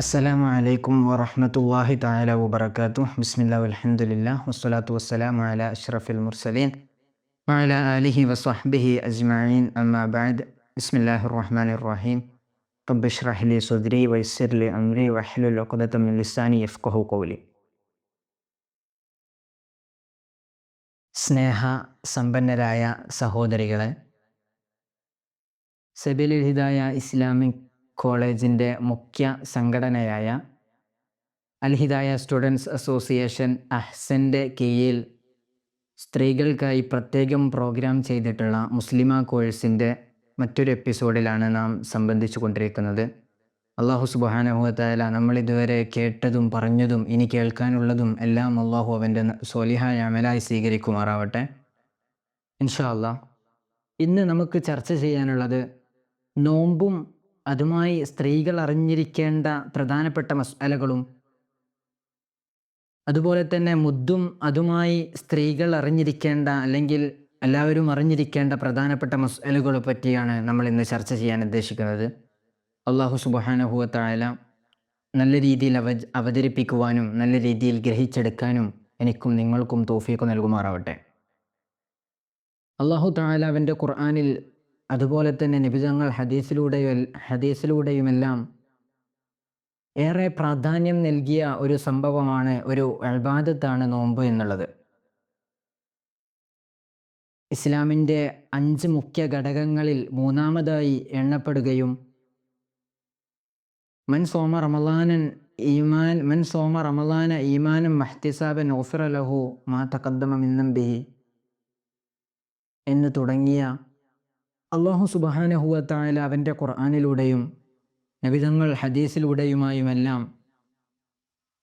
അസ്സലാമു അലൈക്കും വറഹമത്തല്ലാഹി താല വബർക്കാത്തു ബിസ്മില്ലാ അലഹമുല്ല വസ്സലാത്തു വസ്സലാമു അല അഷ്റഫിൽ മുർസലീൻ വഅല ആലിഹി വസ്വഹ്ബിഹി അജ്മഈൻ അമ്മാ ബഅദ് ബിസ്മില്ലാഹിർ റഹ്മാനിർ റഹീം റബ്ബ് ഇഷ്റഹ് ലി സുദ്രി വയസ്സിർ ലി അംരി വഹ്ലുൽ ഉഖ്ദത മിൻ ലിസാനി യഫ്ഖഹു ഖൗലി സ്നേഹ സമ്പന്നരായ സഹോദരികളെ സബിലിൽ ഹിദായ ഇസ്ലാമിക് കോളേജിന്റെ മുഖ്യ സംഘടനയായ അൽഹിദായ സ്റ്റുഡൻസ് അസോസിയേഷൻ അഹ്സന്റെ കീഴിൽ സ്ത്രീകൾക്കായി പ്രത്യേകം പ്രോഗ്രാം ചെയ്തിട്ടുള്ള മുസ്ലിമ കോഴ്സിന്റെ മറ്റൊരു എപ്പിസോഡിലാണ് നാം സംബന്ധിച്ചു കൊണ്ടിരിക്കുന്നത്. അള്ളാഹു സുബാനഹുവത്തായ നമ്മളിതുവരെ കേട്ടതും പറഞ്ഞതും ഇനി കേൾക്കാനുള്ളതും എല്ലാം അള്ളാഹു അവന്റെ സോലിഹായ അമലായി സ്വീകരിക്കുമാറാവട്ടെ. ഇൻഷാ അല്ലാ ഇന്ന് നമുക്ക് ചർച്ച ചെയ്യാനുള്ളത് നോമ്പും അതുമായി സ്ത്രീകൾ അറിഞ്ഞിരിക്കേണ്ട പ്രധാനപ്പെട്ട മസാലകളും അതുപോലെ തന്നെ മുദ്ദും അതുമായി സ്ത്രീകൾ അറിഞ്ഞിരിക്കേണ്ട അല്ലെങ്കിൽ എല്ലാവരും അറിഞ്ഞിരിക്കേണ്ട പ്രധാനപ്പെട്ട മസാലകളെ പറ്റിയാണ് നമ്മൾ ഇന്ന് ചർച്ച ചെയ്യാൻ ഉദ്ദേശിക്കുന്നത്. അള്ളാഹു സുബാനഹുവത്തായ നല്ല രീതിയിൽ അവ അവതരിപ്പിക്കുവാനും നല്ല രീതിയിൽ ഗ്രഹിച്ചെടുക്കാനും എനിക്കും നിങ്ങൾക്കും തോഫീക്ക് നൽകുമാറാവട്ടെ. അള്ളാഹു താലാവിന്റെ ഖുർആാനിൽ അതുപോലെ തന്നെ നിബിതങ്ങൾ ഹദീസിലൂടെയും ഹദീസിലൂടെയുമെല്ലാം ഏറെ പ്രാധാന്യം നൽകിയ ഒരു സംഭവമാണ് ഒരു അൽബാദത്താണ് നോമ്പ് എന്നുള്ളത്. ഇസ്ലാമിന്റെ അഞ്ച് മുഖ്യ ഘടകങ്ങളിൽ മൂന്നാമതായി എണ്ണപ്പെടുകയും മൻ സോമ റമലാനൻ ഈമാൻ മൻ സോമ റമലാന ഈമാനും മഹ്തിസാബൻ ഓഫിറ ലഹു മാ തക്കദ്ദമ മിന്നം ബിഹി എന്ന് തുടങ്ങിയ അള്ളാഹു സുബാനഹുവത്തായാലും അവന്റെ ഖുർആാനിലൂടെയും നബിതങ്ങൾ ഹദീസിലൂടെയുമായുമെല്ലാം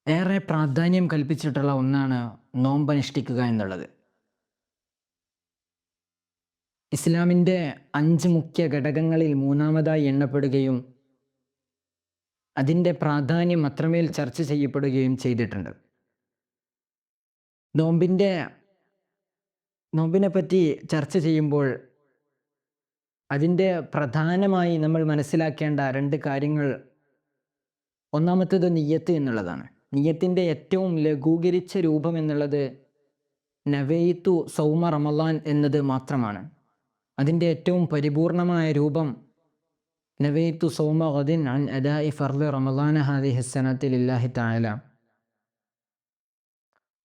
ഏറെ പ്രാധാന്യം കൽപ്പിച്ചിട്ടുള്ള ഒന്നാണ് നോമ്പനുഷ്ഠിക്കുക എന്നുള്ളത്. ഇസ്ലാമിന്റെ അഞ്ച് മുഖ്യ ഘടകങ്ങളിൽ മൂന്നാമതായി എണ്ണപ്പെടുകയും അതിന്റെ പ്രാധാന്യം അത്രമേൽ ചർച്ച ചെയ്യപ്പെടുകയും ചെയ്തിട്ടുണ്ട്. നോമ്പിന്റെ നോമ്പിനെ പറ്റി ചർച്ച ചെയ്യുമ്പോൾ അതിന്റെ പ്രധാനമായി നമ്മൾ മനസ്സിലാക്കേണ്ട രണ്ട് കാര്യങ്ങൾ. ഒന്നാമത്തേത് നിയ്യത്ത് എന്നുള്ളതാണ്. നിയ്യത്തിന്റെ ഏറ്റവും ലഘൂകരിച്ച രൂപം എന്നുള്ളത് നവേത്തു സൗമ റമലാൻ എന്നത് മാത്രമാണ്. അതിന്റെ ഏറ്റവും പരിപൂർണമായ രൂപം നവേത്തു സൗമ ഗദിൻ അൻ അദായി ഫർദ് റമലാൻ ഹാദി ഹസനത്തിലില്ലാഹി താല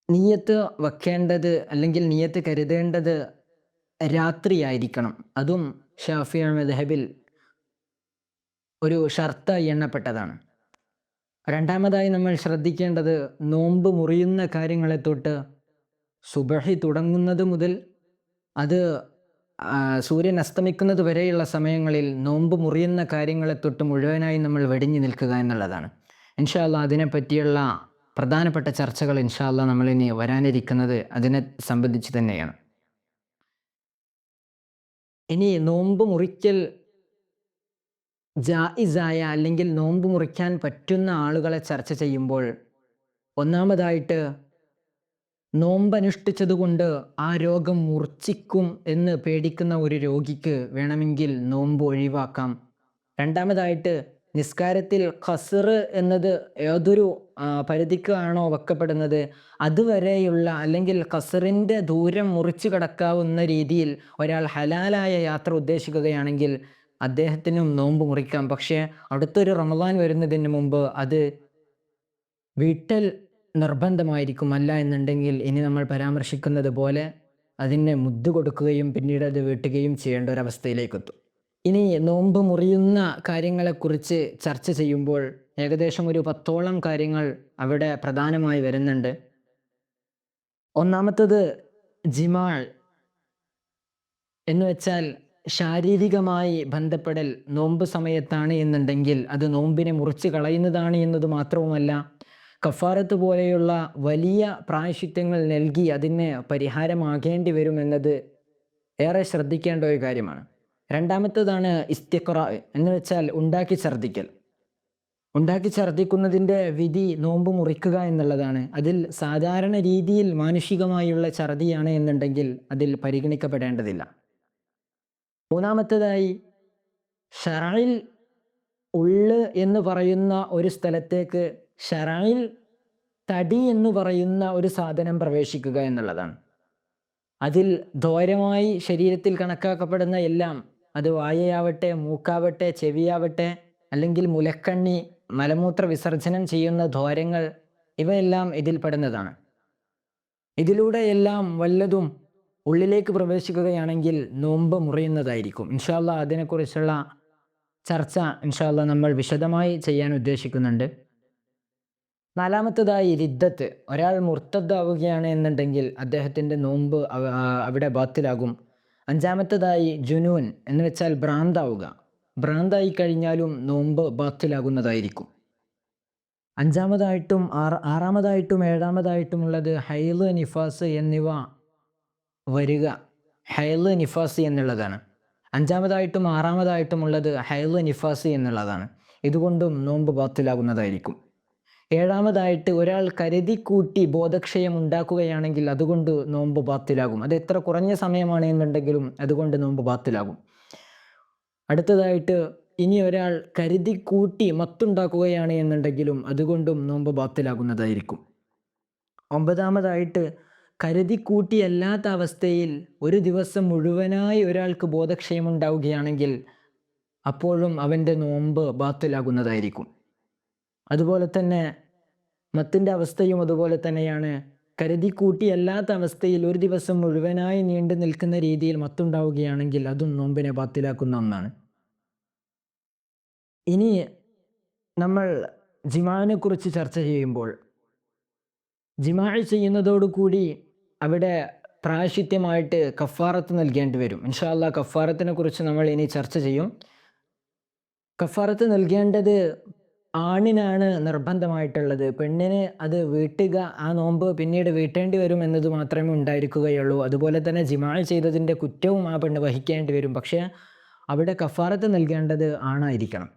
നീയത്ത് വെക്കേണ്ടത് അല്ലെങ്കിൽ നീയത്ത് കരുതേണ്ടത് രാത്രിയായിരിക്കണം. അതും ഷാഫിയ മെദഹബിൽ ഒരു ഷർത്തായി എണ്ണപ്പെട്ടതാണ്. രണ്ടാമതായി നമ്മൾ ശ്രദ്ധിക്കേണ്ടത് നോമ്പ് മുറിയുന്ന കാര്യങ്ങളെ തൊട്ട് സുബഹി തുടങ്ങുന്നത് മുതൽ അത് സൂര്യൻ അസ്തമിക്കുന്നത് വരെയുള്ള സമയങ്ങളിൽ നോമ്പ് മുറിയുന്ന കാര്യങ്ങളെ തൊട്ട് മുഴുവനായി നമ്മൾ വെടിഞ്ഞു നിൽക്കുക എന്നുള്ളതാണ്. ഇൻഷാല്ല അതിനെപ്പറ്റിയുള്ള പ്രധാനപ്പെട്ട ചർച്ചകൾ ഇൻഷാല്ല നമ്മളിനി വരാനിരിക്കുന്നത് അതിനെ സംബന്ധിച്ച് തന്നെയാണ്. ഇനി നോമ്പ് മുറിക്കൽ ജായിസായ അല്ലെങ്കിൽ നോമ്പ് മുറിക്കാൻ പറ്റുന്ന ആളുകളെ ചർച്ച ചെയ്യുമ്പോൾ ഒന്നാമതായിട്ട് നോമ്പനുഷ്ഠിച്ചതുകൊണ്ട് ആ രോഗം മൂർച്ഛിക്കും എന്ന് പേടിക്കുന്ന ഒരു രോഗിക്ക് വേണമെങ്കിൽ നോമ്പ് ഒഴിവാക്കാം. രണ്ടാമതായിട്ട് നിസ്കാരത്തിൽ ഖസർ എന്നത് ഏതൊരു പരിധിക്കാണോ വെക്കപ്പെടുന്നത് അതുവരെയുള്ള അല്ലെങ്കിൽ ഖസറിന്റെ ദൂരം മുറിച്ചു കടക്കാവുന്ന രീതിയിൽ ഒരാൾ ഹലാലായ യാത്ര ഉദ്ദേശിക്കുകയാണെങ്കിൽ അദ്ദേഹത്തിനും നോമ്പ് മുറിക്കാം. പക്ഷേ അടുത്തൊരു റമദാൻ വരുന്നതിന് മുമ്പ് അത് വീട്ടൽ നിർബന്ധമായിരിക്കും അല്ല എന്നുണ്ടെങ്കിൽ ഇനി നമ്മൾ പരാമർശിക്കുന്നത് പോലെ അതിനെ മുദ്ദ് കൊടുക്കുകയും പിന്നീട് അത് വീട്ടുകയും ചെയ്യേണ്ട ഒരവസ്ഥയിലേക്കെത്തും ഇനി നോമ്പ് മുറിയുന്ന കാര്യങ്ങളെക്കുറിച്ച് ചർച്ച ചെയ്യുമ്പോൾ ഏകദേശം ഒരു പത്തോളം കാര്യങ്ങൾ അവിടെ പ്രധാനമായി വരുന്നുണ്ട്. ഒന്നാമത്തത് ജിമാൾ എന്നുവെച്ചാൽ ശാരീരികമായി ബന്ധപ്പെടൽ നോമ്പ് സമയത്താണ് എന്നുണ്ടെങ്കിൽ അത് നോമ്പിനെ മുറിച്ച് കളയുന്നതാണ് എന്നത് മാത്രവുമല്ല കഫാരത്ത് പോലെയുള്ള വലിയ പ്രായശിത്വങ്ങൾ നൽകി അതിന് പരിഹാരമാകേണ്ടി വരുമെന്നത് ഏറെ ശ്രദ്ധിക്കേണ്ട ഒരു കാര്യമാണ്. രണ്ടാമത്തേതാണ് ഇസ്തിഖറ എന്ന് വെച്ചാൽ ഉണ്ടാക്കി ഛർദ്ദിക്കൽ. ഉണ്ടാക്കി ഛർദ്ദിക്കുന്നതിന്റെ വിധി നോമ്പ് മുറിക്കുക എന്നുള്ളതാണ്. അതിൽ സാധാരണ രീതിയിൽ മാനുഷികമായുള്ള ഛർദിയാണ് എന്നുണ്ടെങ്കിൽ അതിൽ പരിഗണിക്കപ്പെടേണ്ടതില്ല. മൂന്നാമത്തേതായി ഷറായിൽ ഉള്ള് എന്ന് പറയുന്ന ഒരു സ്ഥലത്തേക്ക് ഷറായിൽ തടി എന്ന് പറയുന്ന ഒരു സാധനം പ്രവേശിക്കുക എന്നുള്ളതാണ്. അതിൽ ദോരമായി ശരീരത്തിൽ കണക്കാക്കപ്പെടുന്ന എല്ലാം അത് വായയാവട്ടെ മൂക്കാവട്ടെ ചെവിയാവട്ടെ അല്ലെങ്കിൽ മുലക്കണ്ണി മലമൂത്ര വിസർജനം ചെയ്യുന്ന ദ്വാരങ്ങൾ ഇവയെല്ലാം ഇതിൽ പെടുന്നതാണ്. ഇതിലൂടെയെല്ലാം വല്ലതും ഉള്ളിലേക്ക് പ്രവേശിക്കുകയാണെങ്കിൽ നോമ്പ് മുറിയുന്നതായിരിക്കും. ഇൻഷാല്ല അതിനെക്കുറിച്ചുള്ള ചർച്ച ഇൻഷാല്ല നമ്മൾ വിശദമായി ചെയ്യാൻ ഉദ്ദേശിക്കുന്നുണ്ട്. നാലാമത്തതായി റിദ്ദത്ത് ഒരാൾ മുർത്തദ്ദാവുകയാണ് എന്നുണ്ടെങ്കിൽ അദ്ദേഹത്തിന്റെ നോമ്പ് അവിടെ ബാത്തിലാകും. അഞ്ചാമത്തതായി ജുനൂൻ എന്ന് വെച്ചാൽ ഭ്രാന്താവുക. ഭ്രാന്തായി കഴിഞ്ഞാലും നോമ്പ് ബാത്തിലാകുന്നതായിരിക്കും. അഞ്ചാമതായിട്ടും ആറ് ആറാമതായിട്ടും ഏഴാമതായിട്ടുമുള്ളത് ഹൈൽ നിഫാസ് എന്നിവ വരിക. ഹൈൽ നിഫാസ് എന്നുള്ളതാണ്. അഞ്ചാമതായിട്ടും ആറാമതായിട്ടും ഉള്ളത് ഹൈൽ നിഫാസ് എന്നുള്ളതാണ്. ഇതുകൊണ്ടും നോമ്പ് ബാത്തിലാകുന്നതായിരിക്കും. ഏഴാമതായിട്ട് ഒരാൾ കരുതി കൂട്ടി ബോധക്ഷയം ഉണ്ടാക്കുകയാണെങ്കിൽ അതുകൊണ്ട് നോമ്പ് ബാത്തിലാകും. അത് എത്ര കുറഞ്ഞ സമയമാണ് എന്നുണ്ടെങ്കിലും അതുകൊണ്ട് നോമ്പ് ബാത്തിലാകും. അടുത്തതായിട്ട് ഇനി ഒരാൾ കരുതി കൂട്ടി മത്തുണ്ടാക്കുകയാണ് എന്നുണ്ടെങ്കിലും അതുകൊണ്ടും നോമ്പ് ബാത്തിലാകുന്നതായിരിക്കും. ഒമ്പതാമതായിട്ട് കരുതി കൂട്ടിയല്ലാത്ത അവസ്ഥയിൽ ഒരു ദിവസം മുഴുവനായി ഒരാൾക്ക് ബോധക്ഷയം ഉണ്ടാവുകയാണെങ്കിൽ അപ്പോഴും അവന്റെ നോമ്പ് ബാത്തിലാകുന്നതായിരിക്കും. അതുപോലെ തന്നെ മത്തിന്റെ അവസ്ഥയും അതുപോലെ തന്നെയാണ്. കരുതി കൂട്ടിയല്ലാത്ത അവസ്ഥയിൽ ഒരു ദിവസം മുഴുവനായി നീണ്ടു നിൽക്കുന്ന രീതിയിൽ മത്തുണ്ടാവുകയാണെങ്കിൽ അതും നോമ്പിനെ ബാത്തിലാക്കുന്ന ഒന്നാണ്. ഇനി നമ്മൾ ജിമാനെ കുറിച്ച് ചർച്ച ചെയ്യുമ്പോൾ ജിമാ ചെയ്യുന്നതോടുകൂടി അവിടെ പ്രായശിത്യമായിട്ട് കഫാറത്ത് നൽകേണ്ടി വരും. ഇൻഷാല്ല കഫാറത്തിനെ കുറിച്ച് നമ്മൾ ഇനി ചർച്ച ചെയ്യും. കഫാറത്ത് നൽകേണ്ടത് ആണിനാണ് നിർബന്ധമായിട്ടുള്ളത്. പെണ്ണിന് അത് വീട്ടുക ആ നോമ്പ് പിന്നീട് വീട്ടേണ്ടി വരും എന്നത് മാത്രമേ ഉണ്ടായിരിക്കുകയുള്ളൂ. അതുപോലെ തന്നെ ജിമാൾ ചെയ്തതിന്റെ കുറ്റവും ആ പെണ്ണ് വഹിക്കേണ്ടി വരും. പക്ഷേ അവിടെ കഫാറത്ത് നൽകേണ്ടത് ആണായിരിക്കണം.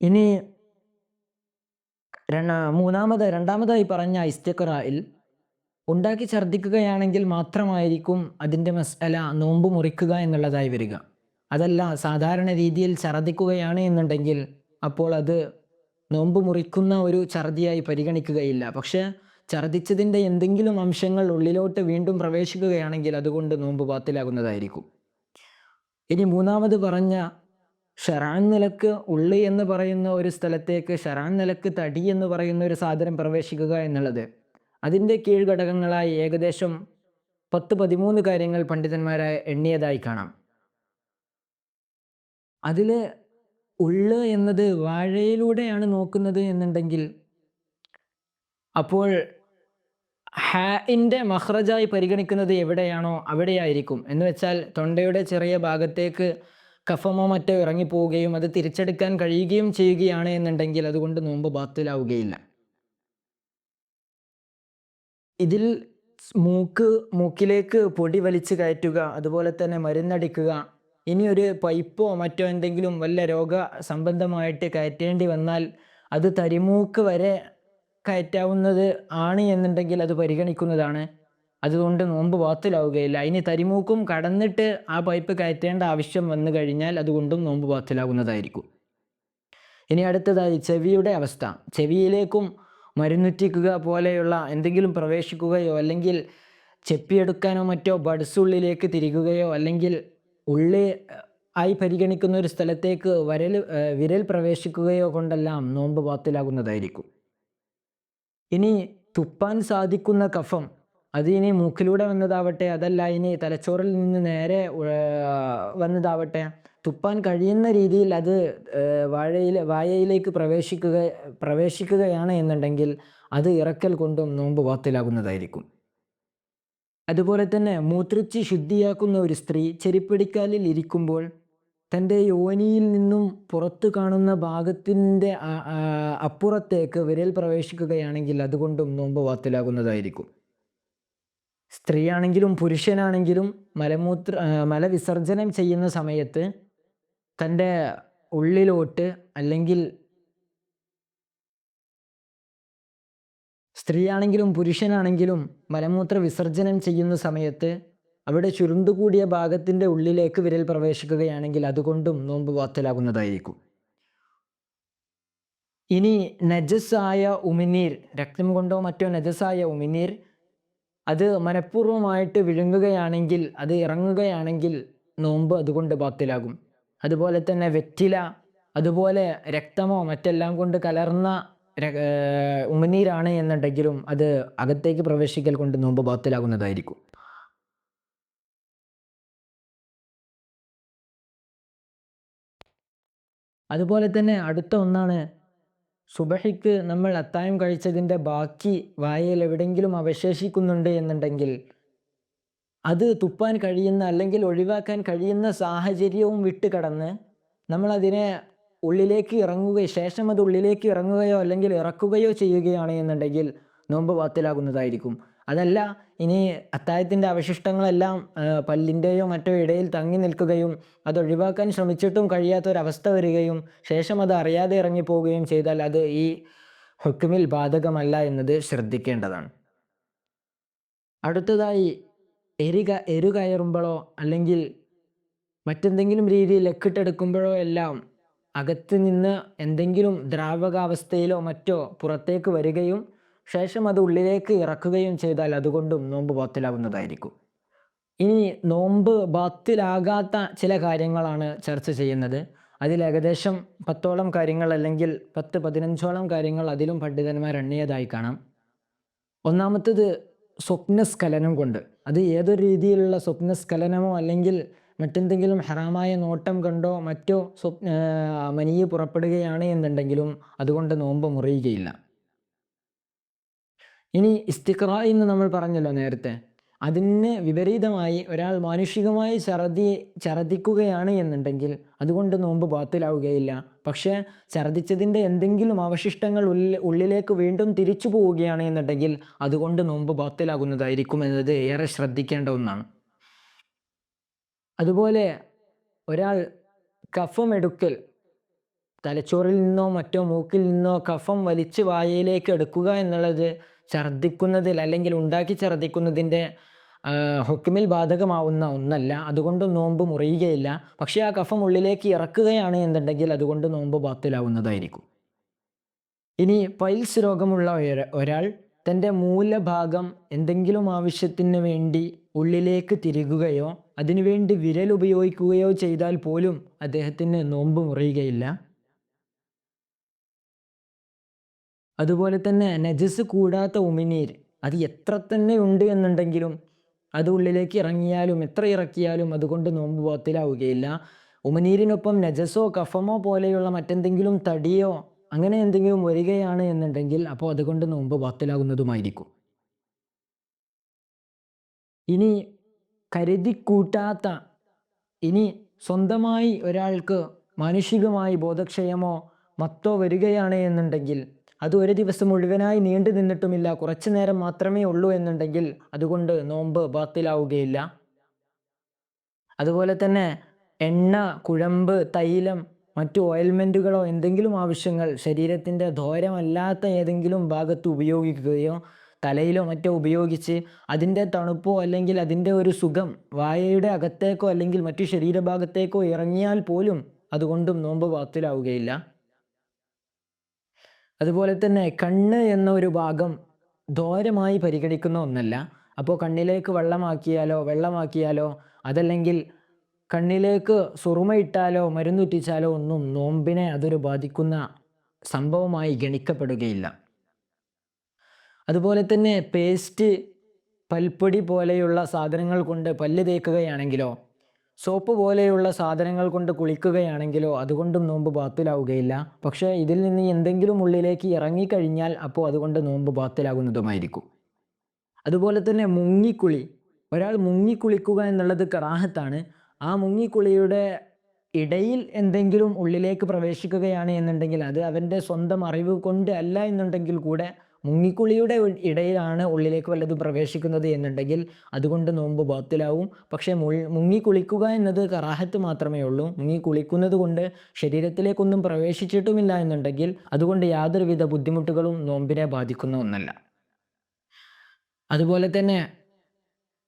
ഇനി മൂന്നാമത് രണ്ടാമതായി പറഞ്ഞ ഇസ്തിഖറായിൽ ഉണ്ടാക്കി ഛർദ്ദിക്കുകയാണെങ്കിൽ മാത്രമായിരിക്കും അതിന്റെ മസല നോമ്പ് മുറിക്കുക എന്നുള്ളതായി വരിക. അതല്ല സാധാരണ രീതിയിൽ ഛർദ്ദിക്കുകയാണ് എന്നുണ്ടെങ്കിൽ അപ്പോൾ അത് നോമ്പ് മുറിക്കുന്ന ഒരു ഛർദിയായി പരിഗണിക്കുകയില്ല. പക്ഷേ ഛർദിച്ചതിന്റെ എന്തെങ്കിലും അംശങ്ങൾ ഉള്ളിലോട്ട് വീണ്ടും പ്രവേശിക്കുകയാണെങ്കിൽ അതുകൊണ്ട് നോമ്പ് പാത്തിലാകുന്നതായിരിക്കും ഇനി മൂന്നാമത് പറഞ്ഞ ഷറാൻ നിലയ്ക്ക് ഉള്ളി എന്ന് പറയുന്ന ഒരു സ്ഥലത്തേക്ക് ഷറാൻ നിലയ്ക്ക് തടി എന്ന് പറയുന്ന ഒരു സാധനം പ്രവേശിക്കുക എന്നുള്ളത്. അതിന്റെ കീഴ്ഘടകങ്ങളായി ഏകദേശം പത്ത് പതിമൂന്ന് കാര്യങ്ങൾ പണ്ഡിതന്മാരായ എണ്ണിയതായി കാണാം. അതിൽ ഉള്ള് എന്നത് വാഴയിലൂടെയാണ് നോക്കുന്നത് എന്നുണ്ടെങ്കിൽ അപ്പോൾ ഹാഇന്റെ മഹ്റജായി പരിഗണിക്കുന്നത് എവിടെയാണോ അവിടെയായിരിക്കും. എന്ന് വെച്ചാൽ തൊണ്ടയുടെ ചെറിയ ഭാഗത്തേക്ക് കഫമോ മറ്റോ ഇറങ്ങിപ്പോവുകയും അത് തിരിച്ചെടുക്കാൻ കഴിയുകയും ചെയ്യുകയാണ് എന്നുണ്ടെങ്കിൽ അതുകൊണ്ട് നോമ്പ് ബാത്തിലാവുകയില്ല. ഇതിൽ മൂക്ക് മൂക്കിലേക്ക് പൊടി വലിച്ചു കയറ്റുക അതുപോലെ തന്നെ മരുന്നടിക്കുക ഇനി ഒരു പൈപ്പോ മറ്റോ എന്തെങ്കിലും വല്ല രോഗ സംബന്ധമായിട്ട് കയറ്റേണ്ടി വന്നാൽ അത് തരിമൂക്ക് വരെ കയറ്റാവുന്നത് ആണ് എന്നുണ്ടെങ്കിൽ അത് പരിഗണിക്കുന്നതാണ്. അതുകൊണ്ട് നോമ്പ് ബാത്തിലാവുകയില്ല. ഇനി തരിമൂക്കും കടന്നിട്ട് ആ പൈപ്പ് കയറ്റേണ്ട ആവശ്യം വന്നു കഴിഞ്ഞാൽ അതുകൊണ്ടും നോമ്പ് ബാത്തിലാകുന്നതായിരിക്കും. ഇനി അടുത്തതായി ചെവിയുടെ അവസ്ഥ. ചെവിയിലേക്കും മരുന്നുറ്റിക്കുക പോലെയുള്ള എന്തെങ്കിലും പ്രവേശിക്കുകയോ അല്ലെങ്കിൽ ചെപ്പിയെടുക്കാനോ മറ്റോ ബഡ്സുള്ളിലേക്ക് തിരികുകയോ അല്ലെങ്കിൽ ഉള്ളി ആയി പരിഗണിക്കുന്ന ഒരു സ്ഥലത്തേക്ക് വരൽ വിരൽ പ്രവേശിക്കുകയോ കൊണ്ടെല്ലാം നോമ്പ് പാത്തിലാകുന്നതായിരിക്കും ഇനി തുപ്പാൻ സാധിക്കുന്ന കഫം അത് ഇനി മൂക്കിലൂടെ വന്നതാവട്ടെ അതല്ല ഇനി തലച്ചോറിൽ നിന്ന് നേരെ വന്നതാവട്ടെ തുപ്പാൻ കഴിയുന്ന രീതിയിൽ അത് വാഴയിൽ വായയിലേക്ക് പ്രവേശിക്കുക പ്രവേശിക്കുകയാണ് എന്നുണ്ടെങ്കിൽ അത് ഇറക്കൽ കൊണ്ടും നോമ്പ് ബാത്തിലാകുന്നതായിരിക്കും. അതുപോലെ തന്നെ മൂത്രിച്ച് ശുദ്ധിയാക്കുന്ന ഒരു സ്ത്രീ ചെരിപ്പിടിക്കാലിൽ ഇരിക്കുമ്പോൾ തന്റെ യോനിയിൽ നിന്നും പുറത്തു കാണുന്ന ഭാഗത്തിന്റെ അപ്പുറത്തേക്ക് വിരൽ പ്രവേശിക്കുകയാണെങ്കിൽ അതുകൊണ്ടും നോമ്പ് വാത്തിലാകുന്നതായിരിക്കും. സ്ത്രീയാണെങ്കിലും പുരുഷനാണെങ്കിലും മലമൂത്ര മലവിസർജനം ചെയ്യുന്ന സമയത്ത് തന്റെ ഉള്ളിലോട്ട് അല്ലെങ്കിൽ സ്ത്രീയാണെങ്കിലും പുരുഷനാണെങ്കിലും മലമൂത്ര വിസർജനം ചെയ്യുന്ന സമയത്ത് അവിടെ ചുരുണ്ടുകൂടിയ ഭാഗത്തിന്റെ ഉള്ളിലേക്ക് വിരൽ പ്രവേശിക്കുകയാണെങ്കിൽ അതുകൊണ്ടും നോമ്പ് വാത്തലാകുന്നതായിരിക്കും ഇനി നജസ്സായ ഉമിനീർ രക്തം കൊണ്ടോ മറ്റോ നജസ്സായ ഉമിനീർ അത് മനഃപൂർവമായിട്ട് വിഴുങ്ങുകയാണെങ്കിൽ അത് ഇറങ്ങുകയാണെങ്കിൽ നോമ്പ് അതുകൊണ്ട് ബാത്തിലാകും. അതുപോലെ തന്നെ വെറ്റില അതുപോലെ രക്തമോ മറ്റെല്ലാം കൊണ്ട് കലർന്ന ഉമിനീരാണ് എന്നുണ്ടെങ്കിലും അത് അകത്തേക്ക് പ്രവേശിക്കൽ കൊണ്ട് നോമ്പ് ബാത്തിലാകുന്നതായിരിക്കും. അതുപോലെ തന്നെ അടുത്ത ഒന്നാണ് സുബഹിക്ക് നമ്മൾ അത്തായം കഴിച്ചതിന്റെ ബാക്കി വായയിൽ എവിടെയെങ്കിലും അവശേഷിക്കുന്നുണ്ട് എന്നുണ്ടെങ്കിൽ അത് തുപ്പാൻ കഴിയുന്ന അല്ലെങ്കിൽ ഒഴിവാക്കാൻ കഴിയുന്ന സാഹചര്യവും വിട്ട് കടന്ന് നമ്മളതിനെ ഉള്ളിലേക്ക് ഇറങ്ങുകയോ ശേഷം അത് ഉള്ളിലേക്ക് ഇറങ്ങുകയോ അല്ലെങ്കിൽ ഇറക്കുകയോ ചെയ്യുകയാണ് എന്നുണ്ടെങ്കിൽ നോമ്പ് വാത്തിലാകുന്നതായിരിക്കും അതല്ല ഇനി അത്തായത്തിന്റെ അവശിഷ്ടങ്ങളെല്ലാം പല്ലിന്റെയോ മറ്റോ ഇടയിൽ തങ്ങി നിൽക്കുകയും അത് ഒഴിവാക്കാൻ ശ്രമിച്ചിട്ടും കഴിയാത്തൊരവസ്ഥ വരികയും ശേഷം അത് അറിയാതെ ഇറങ്ങിപ്പോവുകയും ചെയ്താൽ അത് ഈ ഹുക്കുമിൽ ബാധകമല്ല എന്നത് ശ്രദ്ധിക്കേണ്ടതാണ്. അടുത്തതായി എരി എരു കയറുമ്പോഴോ അല്ലെങ്കിൽ മറ്റെന്തെങ്കിലും രീതിയിൽ ലക്കിട്ടെടുക്കുമ്പോഴോ എല്ലാം അകത്ത് നിന്ന് എന്തെങ്കിലും ദ്രാവകാവസ്ഥയിലോ മറ്റോ പുറത്തേക്ക് വരികയും ശേഷം അത് ഉള്ളിലേക്ക് ഇറക്കുകയും ചെയ്താൽ അതുകൊണ്ടും നോമ്പ് ബാത്തിലാവുന്നതായിരിക്കും. ഇനി നോമ്പ് ബാത്തിലാകാത്ത ചില കാര്യങ്ങളാണ് ചർച്ച ചെയ്യുന്നത്. അതിൽ ഏകദേശം പത്തോളം കാര്യങ്ങൾ അല്ലെങ്കിൽ പത്ത് പതിനഞ്ചോളം കാര്യങ്ങൾ അതിലും പണ്ഡിതന്മാർ എണ്ണിയതായി കാണാം. ഒന്നാമത്തത് സ്വപ്നസ്ഖലനം കൊണ്ട്. അത് ഏതൊരു രീതിയിലുള്ള സ്വപ്നസ്ഖലനമോ അല്ലെങ്കിൽ മറ്റെന്തെങ്കിലും ഹറാമായ നോട്ടം കണ്ടോ മറ്റോ സ്വപ്ന മനിയെ പുറപ്പെടുകയാണ് എന്നുണ്ടെങ്കിലും അതുകൊണ്ട് നോമ്പ് മുറിയുകയില്ല. ഇനി ഇസ്തിഖ്റ എന്ന് നമ്മൾ പറഞ്ഞല്ലോ നേരത്തെ. അതിന് വിപരീതമായി ഒരാൾ മാനുഷികമായി ഛർദി ഛർദിക്കുകയാണ് എന്നുണ്ടെങ്കിൽ അതുകൊണ്ട് നോമ്പ് ബാത്തിലാവുകയില്ല. പക്ഷേ ഛർദിച്ചതിന്റെ എന്തെങ്കിലും അവശിഷ്ടങ്ങൾ ഉള്ളിലേക്ക് വീണ്ടും തിരിച്ചു പോവുകയാണ് എന്നുണ്ടെങ്കിൽ അതുകൊണ്ട് നോമ്പ് ബാത്തിലാകുന്നതായിരിക്കും എന്നത് ഏറെ ശ്രദ്ധിക്കേണ്ട ഒന്നാണ്. അതുപോലെ ഒരാൾ കഫം എടുക്കൽ തലച്ചോറിൽ നിന്നോ മറ്റോ മൂക്കിൽ നിന്നോ കഫം വലിച്ച് വായയിലേക്ക് എടുക്കുക എന്നുള്ളത് ഛർദ്ദിക്കുന്നതിൽ അല്ലെങ്കിൽ ഉണ്ടാക്കി ഛർദ്ദിക്കുന്നതിന്റെ ഹുക്കിമിൽ ബാധകമാവുന്ന ഒന്നല്ല. അതുകൊണ്ട് നോമ്പ് മുറിയുകയില്ല. പക്ഷേ ആ കഫം ഉള്ളിലേക്ക് ഇറക്കുകയാണ് എന്നുണ്ടെങ്കിൽ അതുകൊണ്ട് നോമ്പ് ബാത്തിലാവുന്നതായിരിക്കും. ഇനി പൈൽസ് രോഗമുള്ള ഒരാൾ തന്റെ മൂലഭാഗം എന്തെങ്കിലും ആവശ്യത്തിന് വേണ്ടി ഉള്ളിലേക്ക് തിരികുകയോ അതിനുവേണ്ടി വിരൽ ഉപയോഗിക്കുകയോ ചെയ്താൽ പോലും അദ്ദേഹത്തിന് നോമ്പ് മുറിയുകയില്ല. അതുപോലെ തന്നെ നജസ് കൂടാത്ത ഉമിനീർ അത് എത്ര തന്നെ ഉണ്ട് എന്നുണ്ടെങ്കിലും അത് ഉള്ളിലേക്ക് ഇറങ്ങിയാലും എത്ര ഇറക്കിയാലും അതുകൊണ്ട് നോമ്പ് പോത്തിലാവുകയില്ല ഉമിനീരിനൊപ്പം നജസോ കഫമോ പോലെയുള്ള മറ്റെന്തെങ്കിലും തടിയോ അങ്ങനെ എന്തെങ്കിലും വരികയാണ് എന്നുണ്ടെങ്കിൽ അപ്പോൾ അതുകൊണ്ട് നോമ്പ് ബാത്തിലാകുന്നതുമായിരിക്കും. ഇനി കരുതി കൂട്ടാത്ത ഇനി സ്വന്തമായി ഒരാൾക്ക് മാനുഷികമായി ബോധക്ഷയമോ മത്തോ വരികയാണ് എന്നുണ്ടെങ്കിൽ അത് ഒരു ദിവസം മുഴുവനായി നീണ്ടു നിന്നിട്ടുമില്ല. കുറച്ചു നേരം മാത്രമേ ഉള്ളൂ എന്നുണ്ടെങ്കിൽ അതുകൊണ്ട് നോമ്പ് ബാത്തിലാവുകയില്ല. അതുപോലെ തന്നെ എണ്ണ കുഴമ്പ് തൈലം മറ്റു ഓയിൽമെന്റുകളോ എന്തെങ്കിലും ആവശ്യങ്ങൾ ശരീരത്തിന്റെ ധോരമല്ലാത്ത ഏതെങ്കിലും ഭാഗത്ത് ഉപയോഗിക്കുകയോ തലയിലോ മറ്റോ ഉപയോഗിച്ച് അതിന്റെ തണുപ്പോ അല്ലെങ്കിൽ അതിന്റെ ഒരു സുഖം വായയുടെ അകത്തേക്കോ അല്ലെങ്കിൽ മറ്റു ശരീരഭാഗത്തേക്കോ ഇറങ്ങിയാൽ പോലും അതുകൊണ്ടും നോമ്പ് പാത്തിലാവുകയില്ല അതുപോലെ തന്നെ കണ്ണ് എന്ന ഒരു ഭാഗം ദോരമായി പരിഗണിക്കുന്ന ഒന്നല്ല. അപ്പോൾ കണ്ണിലേക്ക് വെള്ളമാക്കിയാലോ വെള്ളമാക്കിയാലോ അതല്ലെങ്കിൽ കണ്ണിലേക്ക് സുറുമയിട്ടാലോ മരുന്നുറ്റിച്ചാലോ ഒന്നും നോമ്പിനെ അതൊരു ബാധിക്കുന്ന സംഭവമായി ഗണിക്കപ്പെടുകയില്ല. അതുപോലെ തന്നെ പേസ്റ്റ് പൽപ്പൊടി പോലെയുള്ള സാധനങ്ങൾ കൊണ്ട് പല്ല് തേക്കുകയാണെങ്കിലോ സോപ്പ് പോലെയുള്ള സാധനങ്ങൾ കൊണ്ട് കുളിക്കുകയാണെങ്കിലോ അതുകൊണ്ടും നോമ്പ് ബാത്തിലാവുകയില്ല. പക്ഷേ ഇതിൽ നിന്ന് എന്തെങ്കിലും ഉള്ളിലേക്ക് ഇറങ്ങിക്കഴിഞ്ഞാൽ അപ്പോൾ അതുകൊണ്ട് നോമ്പ് ബാത്തിലാകുന്നതുമായിരിക്കും. അതുപോലെ തന്നെ മുങ്ങിക്കുളി. ഒരാൾ മുങ്ങിക്കുളിക്കുക എന്നുള്ളത് കറാഹത്താണ്. ആ മുങ്ങിക്കുളിയുടെ ഇടയിൽ എന്തെങ്കിലും ഉള്ളിലേക്ക് പ്രവേശിക്കുകയാണ് എന്നുണ്ടെങ്കിൽ അത് അവന്റെ സ്വന്തം അറിവ് കൊണ്ട് അല്ല എന്നുണ്ടെങ്കിൽ കൂടെ മുങ്ങിക്കുളിയുടെ ഇടയിലാണ് ഉള്ളിലേക്ക് വല്ലതും പ്രവേശിക്കുന്നത് എന്നുണ്ടെങ്കിൽ അതുകൊണ്ട് നോമ്പ് ബാത്തിലാവും. പക്ഷേ മുങ്ങി കുളിക്കുക എന്നത് കറാഹത്ത് മാത്രമേ ഉള്ളൂ. മുങ്ങി കുളിക്കുന്നത് കൊണ്ട് ശരീരത്തിലേക്കൊന്നും പ്രവേശിച്ചിട്ടുമില്ല എന്നുണ്ടെങ്കിൽ അതുകൊണ്ട് യാതൊരുവിധ ബുദ്ധിമുട്ടുകളും നോമ്പിനെ ബാധിക്കുന്ന ഒന്നല്ല. അതുപോലെ തന്നെ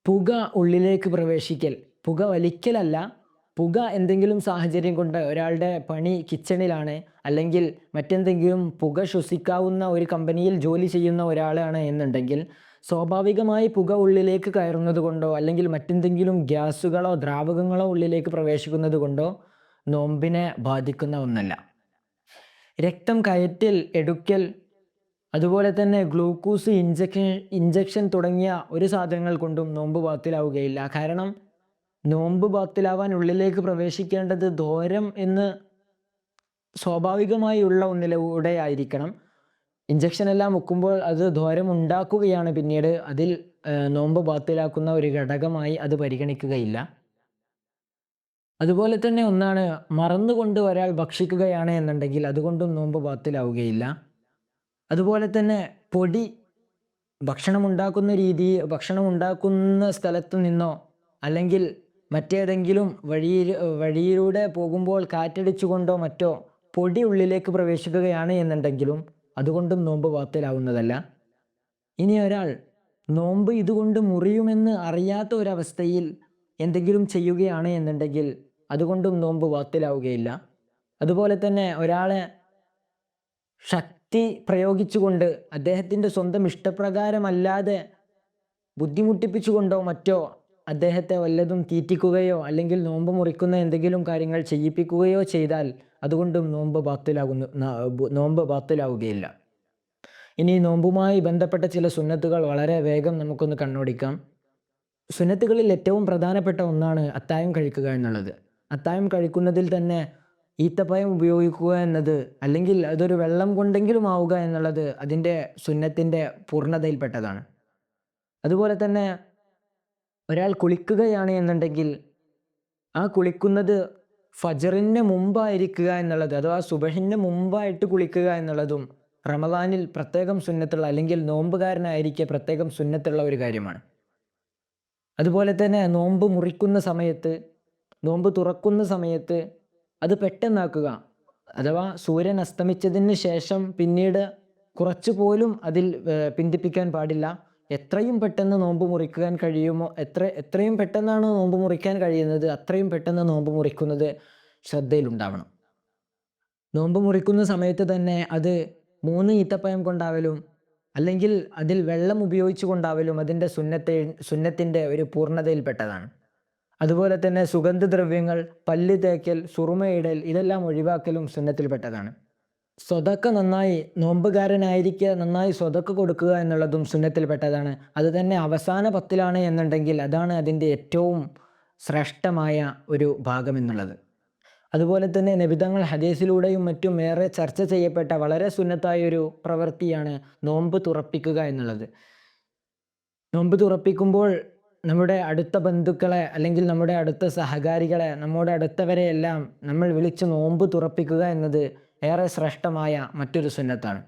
പുക ഉള്ളിലേക്ക് പ്രവേശിക്കൽ. പുക വലിക്കലല്ല. പുക എന്തെങ്കിലും സാഹചര്യം കൊണ്ട് ഒരാളുടെ പണി കിച്ചണിലാണ് അല്ലെങ്കിൽ മറ്റെന്തെങ്കിലും പുക ശ്വസിക്കാവുന്ന ഒരു കമ്പനിയിൽ ജോലി ചെയ്യുന്ന ഒരാളാണ് എന്നുണ്ടെങ്കിൽ സ്വാഭാവികമായി പുക ഉള്ളിലേക്ക് കയറുന്നത് കൊണ്ടോ അല്ലെങ്കിൽ മറ്റെന്തെങ്കിലും ഗ്യാസുകളോ ദ്രാവകങ്ങളോ ഉള്ളിലേക്ക് പ്രവേശിക്കുന്നത് കൊണ്ടോ നോമ്പിനെ ബാധിക്കുന്ന ഒന്നല്ല. രക്തം കയറ്റിൽ എടുക്കൽ അതുപോലെ തന്നെ ഗ്ലൂക്കോസ് ഇഞ്ചക്ഷൻ ഇഞ്ചക്ഷൻ തുടങ്ങിയ ഒരു സാധനങ്ങൾ കൊണ്ടും നോമ്പ് ബാത്തിലാവുകയില്ല. കാരണം നോമ്പ് ബാത്തിലാവാൻ ഉള്ളിലേക്ക് പ്രവേശിക്കേണ്ടത് ദോരം എന്ന് സ്വാഭാവികമായുള്ള ഒന്നിലൂടെ ആയിരിക്കണം. ഇഞ്ചക്ഷൻ എല്ലാം വെക്കുമ്പോൾ അത് ദ്വാരം ഉണ്ടാക്കുകയാണ് പിന്നീട്. അതിൽ നോമ്പ് ബാത്തിലാക്കുന്ന ഒരു ഘടകമായി അത് പരിഗണിക്കുകയില്ല. അതുപോലെ തന്നെ ഒന്നാണ് മറന്നുകൊണ്ട് ഒരാൾ ഭക്ഷിക്കുകയാണ് എന്നുണ്ടെങ്കിൽ അതുകൊണ്ടും നോമ്പ് ബാത്തിലാവുകയില്ല. അതുപോലെ തന്നെ പൊടി ഭക്ഷണം ഉണ്ടാക്കുന്ന രീതി ഭക്ഷണം ഉണ്ടാക്കുന്ന സ്ഥലത്തു നിന്നോ അല്ലെങ്കിൽ മറ്റേതെങ്കിലും വഴിയിൽ വഴിയിലൂടെ പോകുമ്പോൾ കാറ്റടിച്ചുകൊണ്ടോ മറ്റോ പൊടി ഉള്ളിലേക്ക് പ്രവേശിക്കുകയാണ് എന്നുണ്ടെങ്കിലും അതുകൊണ്ടും നോമ്പ് ബാത്തിലാവുന്നതല്ല ഇനി ഒരാൾ നോമ്പ് ഇതുകൊണ്ട് മുറിയുമെന്ന് അറിയാത്ത ഒരവസ്ഥയിൽ എന്തെങ്കിലും ചെയ്യുകയാണ് എന്നുണ്ടെങ്കിൽ അതുകൊണ്ടും നോമ്പ് ബാത്തിലാവുകയില്ല അതുപോലെ തന്നെ ഒരാളെ ശക്തി പ്രയോഗിച്ചുകൊണ്ട് അദ്ദേഹത്തിന്റെ സ്വന്തം ഇഷ്ടപ്രകാരമല്ലാതെ ബുദ്ധിമുട്ടിപ്പിച്ചുകൊണ്ടോ മറ്റോ അദ്ദേഹത്തെ വല്ലതും തീറ്റിക്കുകയോ അല്ലെങ്കിൽ നോമ്പ് മുറിക്കുന്ന എന്തെങ്കിലും കാര്യങ്ങൾ ചെയ്യിപ്പിക്കുകയോ ചെയ്താൽ അതുകൊണ്ടും നോമ്പ് ബാത്തിലാകുന്നു നോമ്പ് ബാത്തിലാവുകയില്ല. ഇനി നോമ്പുമായി ബന്ധപ്പെട്ട ചില സുന്നത്തുകൾ വളരെ വേഗം നമുക്കൊന്ന് കണ്ണോടിക്കാം. സുന്നത്തുകളിൽ ഏറ്റവും പ്രധാനപ്പെട്ട ഒന്നാണ് അത്തായം കഴിക്കുക എന്നുള്ളത്. അത്തായം കഴിക്കുന്നതിൽ തന്നെ ഈത്തപ്പയം ഉപയോഗിക്കുക എന്നത് അല്ലെങ്കിൽ അതൊരു വെള്ളം കൊണ്ടെങ്കിലും ആവുക എന്നുള്ളത് അതിന്റെ സുന്നത്തിന്റെ പൂർണതയിൽപ്പെട്ടതാണ്. അതുപോലെ തന്നെ ഒരാൾ കുളിക്കുകയാണ് എന്നുണ്ടെങ്കിൽ ആ കുളിക്കുന്നത് ഫജറിന് മുമ്പായിരിക്കുക എന്നുള്ളത് അഥവാ സുബഹിന് മുമ്പായിട്ട് കുളിക്കുക എന്നുള്ളതും റമദാനിൽ പ്രത്യേകം സുന്നത്തുള്ള അല്ലെങ്കിൽ നോമ്പുകാരനായിരിക്കെ പ്രത്യേകം സുന്നത്തുള്ള ഒരു കാര്യമാണ്. അതുപോലെ തന്നെ നോമ്പ് മുറിക്കുന്ന സമയത്ത് നോമ്പ് തുറക്കുന്ന സമയത്ത് അത് പെട്ടെന്നാക്കുക. അഥവാ സൂര്യൻ അസ്തമിച്ചതിന് ശേഷം പിന്നീട് കുറച്ചു പോലും അതിൽ പിന്തിപ്പിക്കാൻ പാടില്ല. എത്രയും പെട്ടെന്ന് നോമ്പ് മുറിക്കാൻ കഴിയുമോ? എത്ര എത്രയും പെട്ടെന്നാണ് നോമ്പ് മുറിക്കാൻ കഴിയുന്നത്? അത്രയും പെട്ടെന്ന് നോമ്പ് മുറിക്കുന്നത് ശ്രദ്ധയിലുണ്ടാവണം. നോമ്പ് മുറിക്കുന്ന സമയത്ത് തന്നെ അത് മൂന്ന് ഈത്തപ്പഴം കൊണ്ടാവലും അല്ലെങ്കിൽ അതിൽ വെള്ളം ഉപയോഗിച്ചു കൊണ്ടാവലും അതിന്റെ സുന്നത്തെ സുന്നത്തിന്റെ ഒരു പൂർണതയിൽപ്പെട്ടതാണ്. അതുപോലെ തന്നെ സുഗന്ധദ്രവ്യങ്ങൾ പല്ല് തേക്കൽ സുറുമയിടൽ ഇതെല്ലാം ഒഴിവാക്കലും സുന്നത്തിൽപ്പെട്ടതാണ്. സ്വതക്ക നന്നായി നോമ്പുകാരനായിരിക്കുക നന്നായി സ്വതക്ക കൊടുക്കുക എന്നുള്ളതും സുന്നത്തിൽപ്പെട്ടതാണ്. അത് തന്നെ അവസാന പത്തിലാണ് എന്നുണ്ടെങ്കിൽ അതാണ് അതിന്റെ ഏറ്റവും ശ്രേഷ്ഠമായ ഒരു ഭാഗം എന്നുള്ളത്. അതുപോലെ തന്നെ നബിതങ്ങൾ ഹദീസിലൂടെയും മറ്റും ഏറെ ചർച്ച ചെയ്യപ്പെട്ട വളരെ സുന്നത്തായ ഒരു പ്രവൃത്തിയാണ് നോമ്പ് തുറപ്പിക്കുക എന്നുള്ളത്. നോമ്പ് തുറപ്പിക്കുമ്പോൾ നമ്മുടെ അടുത്ത ബന്ധുക്കളെ അല്ലെങ്കിൽ നമ്മുടെ അടുത്ത സഹകാരികളെ നമ്മുടെ അടുത്തവരെയെല്ലാം നമ്മൾ വിളിച്ച് നോമ്പ് തുറപ്പിക്കുക എന്നത് ഏറെ ശ്രേഷ്ഠമായ മറ്റൊരു സുന്നത്താണ്.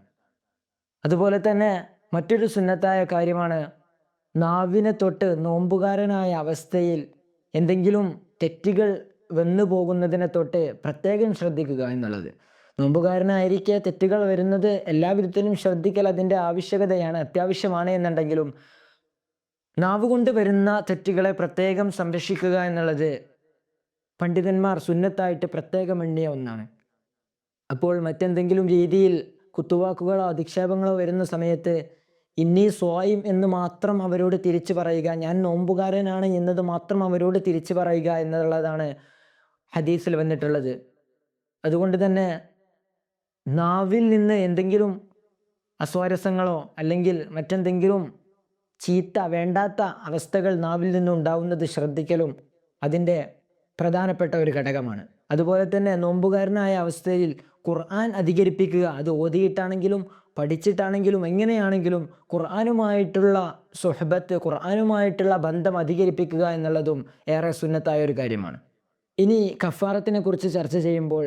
അതുപോലെ തന്നെ മറ്റൊരു സുന്നത്തായ കാര്യമാണ് നാവിനെ തൊട്ട് നോമ്പുകാരനായ അവസ്ഥയിൽ എന്തെങ്കിലും തെറ്റുകൾ വന്നു പോകുന്നതിനെ തൊട്ട് പ്രത്യേകം ശ്രദ്ധിക്കുക എന്നുള്ളത്. നോമ്പുകാരനായിരിക്കെ തെറ്റുകൾ വരുന്നത് എല്ലാ വിധത്തിലും ശ്രദ്ധിക്കൽ അതിന്റെ ആവശ്യകതയാണ് അത്യാവശ്യമാണ് എന്നുണ്ടെങ്കിലും നാവ് കൊണ്ട് വരുന്ന തെറ്റുകളെ പ്രത്യേകം സംരക്ഷിക്കുക എന്നുള്ളത് പണ്ഡിതന്മാർ സുന്നത്തായിട്ട് പ്രത്യേകം എണ്ണിയ ഒന്നാണ്. അപ്പോൾ മറ്റെന്തെങ്കിലും രീതിയിൽ കുത്തുവാക്കുകളോ അധിക്ഷേപങ്ങളോ വരുന്ന സമയത്ത് ഇന്നീ സ്വായും എന്ന് മാത്രം അവരോട് തിരിച്ചു പറയുക ഞാൻ നോമ്പുകാരനാണ് എന്നത് മാത്രം അവരോട് തിരിച്ചു പറയുക എന്നുള്ളതാണ് ഹദീസിൽ വന്നിട്ടുള്ളത്. അതുകൊണ്ട് തന്നെ നാവിൽ നിന്ന് എന്തെങ്കിലും അസ്വാരസ്യങ്ങളോ അല്ലെങ്കിൽ മറ്റെന്തെങ്കിലും ചീത്ത വേണ്ടാത്ത അവസ്ഥകൾ നാവിൽ നിന്നുണ്ടാവുന്നത് ശ്രദ്ധിക്കലും അതിന്റെ പ്രധാനപ്പെട്ട ഒരു ഘടകമാണ്. അതുപോലെ തന്നെ നോമ്പുകാരനായ അവസ്ഥയിൽ ഖുർആൻ അധികരിപ്പിക്കുക. അത് ഓതിയിട്ടാണെങ്കിലും പഠിച്ചിട്ടാണെങ്കിലും എങ്ങനെയാണെങ്കിലും ഖുർആാനുമായിട്ടുള്ള സുഹബത്ത് ഖുർആാനുമായിട്ടുള്ള ബന്ധം അധികരിപ്പിക്കുക എന്നുള്ളതും ഏറെ സുന്നത്തായ ഒരു കാര്യമാണ്. ഇനി കഫാറത്തിനെ കുറിച്ച് ചർച്ച ചെയ്യുമ്പോൾ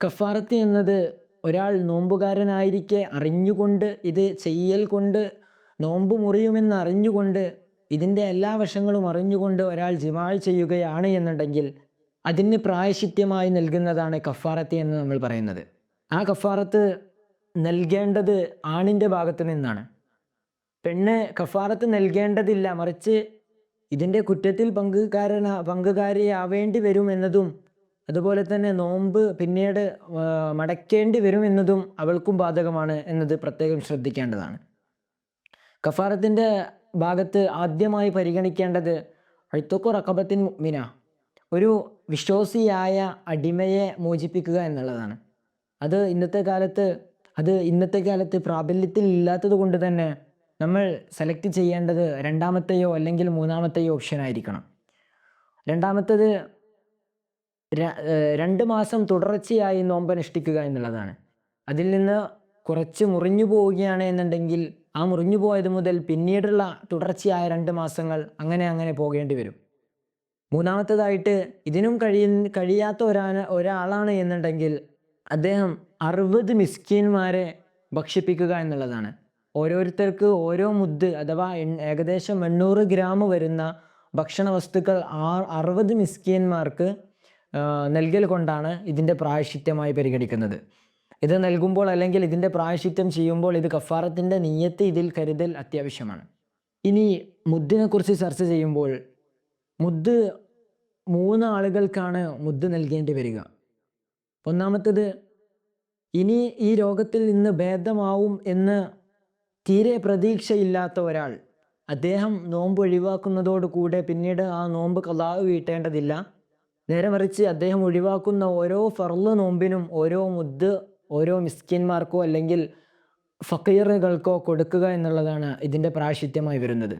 കഫാറത്ത് എന്നത് ഒരാൾ നോമ്പുകാരനായിരിക്കെ അറിഞ്ഞുകൊണ്ട് ഇത് ചെയ്യൽ കൊണ്ട് നോമ്പ് മുറിയുമെന്ന് അറിഞ്ഞുകൊണ്ട് ഇതിന്റെ എല്ലാ വശങ്ങളും അറിഞ്ഞുകൊണ്ട് ഒരാൾ ജിമാൾ ചെയ്യുകയാണ് എന്നുണ്ടെങ്കിൽ അതിന് പ്രായശിത്യമായി നൽകുന്നതാണ് കഫാറത്ത് എന്ന് നമ്മൾ പറയുന്നത്. ആ കഫാറത്ത് നൽകേണ്ടത് ആണിന്റെ ഭാഗത്ത് നിന്നാണ്. പെണ്ണ് കഫാറത്ത് നൽകേണ്ടതില്ല. മറിച്ച് ഇതിന്റെ കുറ്റത്തിൽ പങ്കുകാരന പങ്കുകാരിയാവേണ്ടി വരും എന്നതും അതുപോലെ തന്നെ നോമ്പ് പിന്നീട് മടക്കേണ്ടി വരും എന്നതും അവൾക്കും ബാധകമാണ് എന്നത് പ്രത്യേകം ശ്രദ്ധിക്കേണ്ടതാണ്. കഫാറത്തിന്റെ ഭാഗത്ത് ആദ്യമായി പരിഗണിക്കേണ്ടത് അഴുത്തക്കോ റക്കബത്തിൻ മിന ഒരു വിശ്വാസിയായ അടിമയെ മോചിപ്പിക്കുക എന്നുള്ളതാണ്. അത് ഇന്നത്തെ കാലത്ത് അത് ഇന്നത്തെ കാലത്ത് പ്രാബല്യത്തിൽ ഇല്ലാത്തത് കൊണ്ട് തന്നെ നമ്മൾ സെലക്ട് ചെയ്യേണ്ടത് രണ്ടാമത്തെയോ അല്ലെങ്കിൽ മൂന്നാമത്തെയോ ഓപ്ഷൻ ആയിരിക്കണം. രണ്ടാമത്തേത് രണ്ട് മാസം തുടർച്ചയായി നോമ്പനുഷ്ഠിക്കുക എന്നുള്ളതാണ്. അതിൽ നിന്ന് കുറച്ച് മുറിഞ്ഞു പോവുകയാണ് എന്നുണ്ടെങ്കിൽ ആ മുറിഞ്ഞു പോയത് മുതൽ പിന്നീടുള്ള തുടർച്ചയായ രണ്ട് മാസങ്ങൾ അങ്ങനെ അങ്ങനെ പോകേണ്ടി വരും. മൂന്നാമത്തേതായിട്ട് ഇതിനും കഴിയ കഴിയാത്ത ഒരാ ഒരാളാണ് എന്നുണ്ടെങ്കിൽ അദ്ദേഹം അറുപത് മിസ്കീന്മാരെ ഭക്ഷിപ്പിക്കുക എന്നുള്ളതാണ്. ഓരോരുത്തർക്ക് ഓരോ മുദ്ദ് അഥവാ ഏകദേശം എണ്ണൂറ് ഗ്രാം വരുന്ന ഭക്ഷണ വസ്തുക്കൾ ആ അറുപത് മിസ്കീന്മാർക്ക് ആ, നൽകൽ കൊണ്ടാണ് ഇതിന്റെ പ്രായശിത്യമായി പരിഗണിക്കുന്നത്. ഇത് നൽകുമ്പോൾ അല്ലെങ്കിൽ ഇതിന്റെ പ്രായശിത്യം ചെയ്യുമ്പോൾ ഇത് കഫാറത്തിന്റെ നീയത്ത് ഇതിൽ കരുതൽ അത്യാവശ്യമാണ്. ഇനി മുദ്ദിനെക്കുറിച്ച് ചർച്ച ചെയ്യുമ്പോൾ മുദ്ദ് മൂന്ന് ആളുകൾക്കാണ് മുദ്ദ് നൽകേണ്ടി വരിക. ഒന്നാമത്തേത് ഇനി ഈ രോഗത്തിൽ നിന്ന് ഭേദമാവും എന്ന് തീരെ പ്രതീക്ഷയില്ലാത്ത ഒരാൾ. അദ്ദേഹം നോമ്പ് ഒഴിവാക്കുന്നതോടുകൂടെ പിന്നീട് ആ നോമ്പ് കലാവ് വീട്ടേണ്ടതില്ല. നേരെ മറിച്ച് അദ്ദേഹം ഒഴിവാക്കുന്ന ഓരോ ഫർൾ നോമ്പിനും ഓരോ മുദ്ദ് ഓരോ മിസ്കിന്മാർക്കോ അല്ലെങ്കിൽ ഫക്കീറുകൾക്കോ കൊടുക്കുക എന്നുള്ളതാണ് ഇതിന്റെ പ്രാശിത്യമായി വരുന്നത്.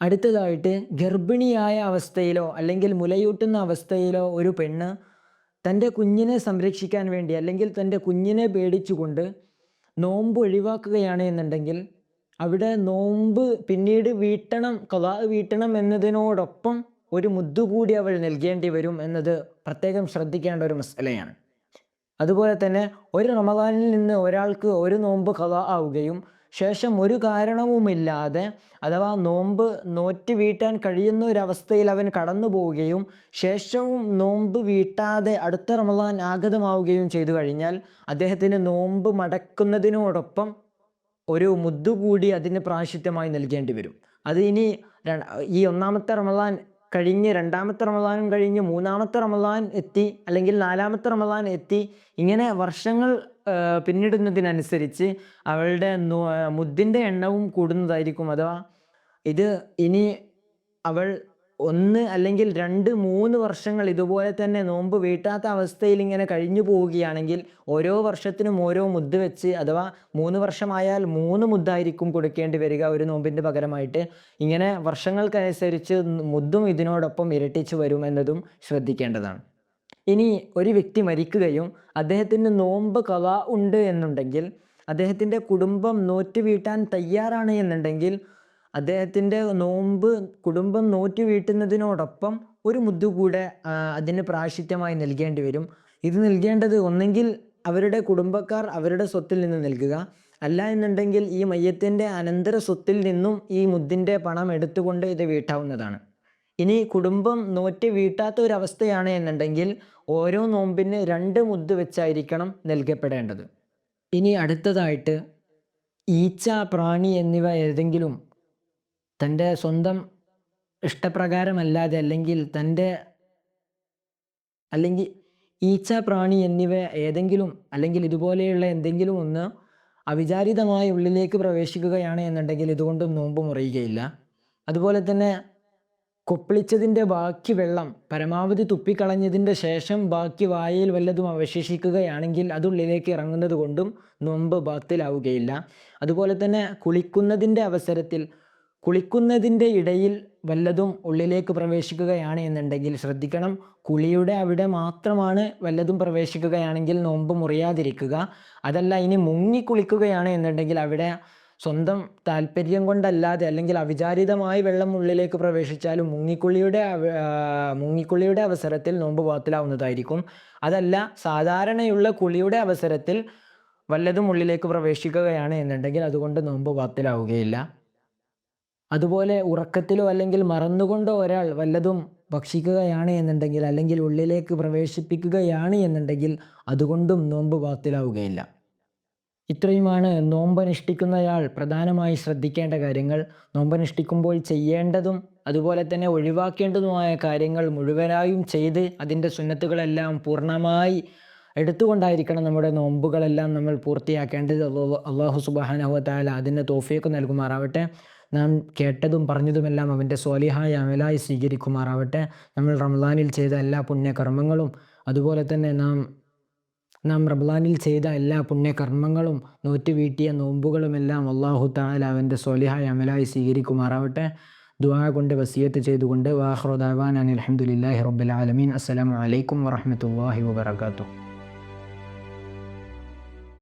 അടുത്തതായിട്ട് ഗർഭിണിയായ അവസ്ഥയിലോ അല്ലെങ്കിൽ മുലയൂട്ടുന്ന അവസ്ഥയിലോ ഒരു പെണ്ണ് തന്റെ കുഞ്ഞിനെ സംരക്ഷിക്കാൻ വേണ്ടി അല്ലെങ്കിൽ തന്റെ കുഞ്ഞിനെ പേടിച്ചുകൊണ്ട് നോമ്പ് ഒഴിവാക്കുകയാണ് എന്നുണ്ടെങ്കിൽ അവിടെ നോമ്പ് പിന്നീട് വീട്ടണം കൊലാ വീട്ടണം എന്നതിനോടൊപ്പം ഒരു മുദ്ദുകൂടി അവൾ നൽകേണ്ടി വരും എന്നത് പ്രത്യേകം ശ്രദ്ധിക്കേണ്ട ഒരു മസലയാണ്. അതുപോലെ തന്നെ ഒരു റമദാനിൽ നിന്ന് ഒരാൾക്ക് ഒരു നോമ്പ് കഥ ആവുകയും ശേഷം ഒരു കാരണവുമില്ലാതെ അഥവാ നോമ്പ് നോറ്റ് വീട്ടാൻ കഴിയുന്ന ഒരവസ്ഥയിൽ അവൻ കടന്നു പോവുകയും ശേഷവും നോമ്പ് വീട്ടാതെ അടുത്ത റമദാൻ ആഗതമാവുകയും ചെയ്തു കഴിഞ്ഞാൽ അദ്ദേഹത്തിന് നോമ്പ് മടക്കുന്നതിനോടൊപ്പം ഒരു മുദ്ദുകൂടി അതിന് പ്രാശിത്യമായി നൽകേണ്ടി വരും. അത് ഇനി ഈ ഒന്നാമത്തെ റമദാൻ കഴിഞ്ഞ് രണ്ടാമത്തെ റമദാനും കഴിഞ്ഞ് മൂന്നാമത്തെ റമദാൻ എത്തി അല്ലെങ്കിൽ നാലാമത്തെ റമദാൻ എത്തി ഇങ്ങനെ വർഷങ്ങൾ പിന്നിടുന്നതിനനുസരിച്ച് അവളുടെ മുദ്ദിന്റെ എണ്ണവും കൂടുന്നതായിരിക്കും. അഥവാ ഇത് ഇനി അവൾ ഒന്ന് അല്ലെങ്കിൽ രണ്ട് മൂന്ന് വർഷങ്ങൾ ഇതുപോലെ തന്നെ നോമ്പ് വീട്ടാത്ത അവസ്ഥയിൽ ഇങ്ങനെ കഴിഞ്ഞു പോവുകയാണെങ്കിൽ ഓരോ വർഷത്തിനും ഓരോ മുദ്ദ് വെച്ച് അഥവാ മൂന്ന് വർഷമായാൽ മൂന്ന് മുദ്ദായിരിക്കും കൊടുക്കേണ്ടി വരിക ഒരു നോമ്പിന്റെ പകരമായിട്ട്. ഇങ്ങനെ വർഷങ്ങൾക്കനുസരിച്ച് മുദ്ദും ഇതിനോടൊപ്പം ഇരട്ടിച്ചു വരും എന്നതും ശ്രദ്ധിക്കേണ്ടതാണ്. ഇനി ഒരു വ്യക്തി മരിക്കുകയും അദ്ദേഹത്തിന് നോമ്പ് കവ ഉണ്ട് എന്നുണ്ടെങ്കിൽ അദ്ദേഹത്തിന്റെ കുടുംബം നോറ്റ് വീട്ടാൻ തയ്യാറാണ് എന്നുണ്ടെങ്കിൽ അദ്ദേഹത്തിന്റെ നോമ്പ് കുടുംബം നോറ്റ് വീട്ടുന്നതിനോടൊപ്പം ഒരു മുദ്ദു കൂടെ ആ, അതിന് പ്രാശിത്യമായി നൽകേണ്ടി വരും. ഇത് നൽകേണ്ടത് ഒന്നെങ്കിൽ അവരുടെ കുടുംബക്കാർ അവരുടെ സ്വത്തിൽ നിന്ന് നൽകുക. അല്ല എന്നുണ്ടെങ്കിൽ ഈ മയ്യത്തിന്റെ അനന്തര സ്വത്തിൽ നിന്നും ഈ മുദ്ദിന്റെ പണം എടുത്തുകൊണ്ട് ഇത് വീട്ടാവുന്നതാണ്. ഇനി കുടുംബം നോറ്റ് വീട്ടാത്ത ഒരു അവസ്ഥയാണ് എന്നുണ്ടെങ്കിൽ ഓരോ നോമ്പിന് രണ്ട് മുദ് വെച്ചായിരിക്കണം നൽകപ്പെടേണ്ടത്. ഇനി അടുത്തതായിട്ട് ഈച്ച പ്രാണി എന്നിവ ഏതെങ്കിലും തന്റെ സ്വന്തം ഇഷ്ടപ്രകാരമല്ലാതെ അല്ലെങ്കിൽ തന്റെ അല്ലെങ്കിൽ ഈച്ച പ്രാണി എന്നിവ ഏതെങ്കിലും അല്ലെങ്കിൽ ഇതുപോലെയുള്ള എന്തെങ്കിലും ഒന്ന് അവിചാരിതമായ ഉള്ളിലേക്ക് പ്രവേശിക്കുകയാണ് എന്നുണ്ടെങ്കിൽ ഇതുകൊണ്ടും നോമ്പ് മുറിയുകയില്ല. അതുപോലെ തന്നെ കൊപ്പിളിച്ചതിന്റെ ബാക്കി വെള്ളം പരമാവധി തുപ്പിക്കളഞ്ഞതിന്റെ ശേഷം ബാക്കി വായയിൽ വല്ലതും അവശേഷിക്കുകയാണെങ്കിൽ അതുള്ളിലേക്ക് ഇറങ്ങുന്നത് കൊണ്ടും നൊമ്പ് ബാത്തിലാവുകയില്ല. അതുപോലെ തന്നെ കുളിക്കുന്നതിന്റെ അവസരത്തിൽ കുളിക്കുന്നതിന്റെ ഇടയിൽ വല്ലതും ഉള്ളിലേക്ക് പ്രവേശിക്കുകയാണ് എന്നുണ്ടെങ്കിൽ ശ്രദ്ധിക്കണം. കുളിയുടെ അവിടെ മാത്രമാണ് വല്ലതും പ്രവേശിക്കുകയാണെങ്കിൽ നോമ്പ് മുറിയാതിരിക്കുക. അതല്ല ഇനി മുങ്ങി കുളിക്കുകയാണ് എന്നുണ്ടെങ്കിൽ അവിടെ സ്വന്തം താല്പര്യം കൊണ്ടല്ലാതെ അല്ലെങ്കിൽ അവിചാരിതമായി വെള്ളം ഉള്ളിലേക്ക് പ്രവേശിച്ചാലും മുങ്ങിക്കുള്ളിയുടെ മുങ്ങിക്കുള്ളിയുടെ അവസരത്തിൽ നോമ്പ് പാത്തിലാവുന്നതായിരിക്കും. അതല്ല സാധാരണയുള്ള കുളിയുടെ അവസരത്തിൽ വല്ലതും ഉള്ളിലേക്ക് പ്രവേശിക്കുകയാണ് എന്നുണ്ടെങ്കിൽ അതുകൊണ്ട് നോമ്പ് പാത്തിലാവുകയില്ല. അതുപോലെ ഉറക്കത്തിലോ അല്ലെങ്കിൽ മറന്നുകൊണ്ടോ ഒരാൾ വല്ലതും ഭക്ഷിക്കുകയാണ് എന്നുണ്ടെങ്കിൽ അല്ലെങ്കിൽ ഉള്ളിലേക്ക് പ്രവേശിപ്പിക്കുകയാണ് എന്നുണ്ടെങ്കിൽ അതുകൊണ്ടും നോമ്പ് ബാത്തിലാവുകയില്ല ഇത്രയുമാണ് നോമ്പനുഷ്ഠിക്കുന്നയാൾ പ്രധാനമായി ശ്രദ്ധിക്കേണ്ട കാര്യങ്ങൾ. നോമ്പനുഷ്ഠിക്കുമ്പോൾ ചെയ്യേണ്ടതും അതുപോലെ തന്നെ ഒഴിവാക്കേണ്ടതുമായ കാര്യങ്ങൾ മുഴുവനായും ചെയ്ത് അതിന്റെ സുന്നത്തുകളെല്ലാം പൂർണമായി എടുത്തുകൊണ്ടായിരിക്കണം നമ്മുടെ നോമ്പുകളെല്ലാം നമ്മൾ പൂർത്തിയാക്കേണ്ടത്. അള്ളാഹു സുബാനഹുത്താല അതിന് തോഫിയൊക്കെ നൽകുമാറാവട്ടെ. നാം കേട്ടതും പറഞ്ഞതുമെല്ലാം അവന്റെ സ്വാലിഹായ അമലായി സ്വീകരിക്കുമാറാവട്ടെ. നമ്മൾ റംലാനിൽ ചെയ്ത എല്ലാ പുണ്യകർമ്മങ്ങളും അതുപോലെ തന്നെ നാം നാം റബ്ലാനിൽ ചെയ്ത എല്ലാ പുണ്യകർമ്മങ്ങളും നോറ്റുവീട്ടിയ നോമ്പുകളുമെല്ലാം അള്ളാഹു താല അവന്റെ സ്വലിഹായ അമലായി സ്വീകരിക്കുമാറാവട്ടെ. ദുആ കൊണ്ട് വസിയത്ത് ചെയ്തുകൊണ്ട് വാഹ്റുദാവാൻ അനിൽ അഹമ്മദില്ലാഹി റബ്ബുൽ ആലമീൻ. അസ്സലാമു അലൈക്കും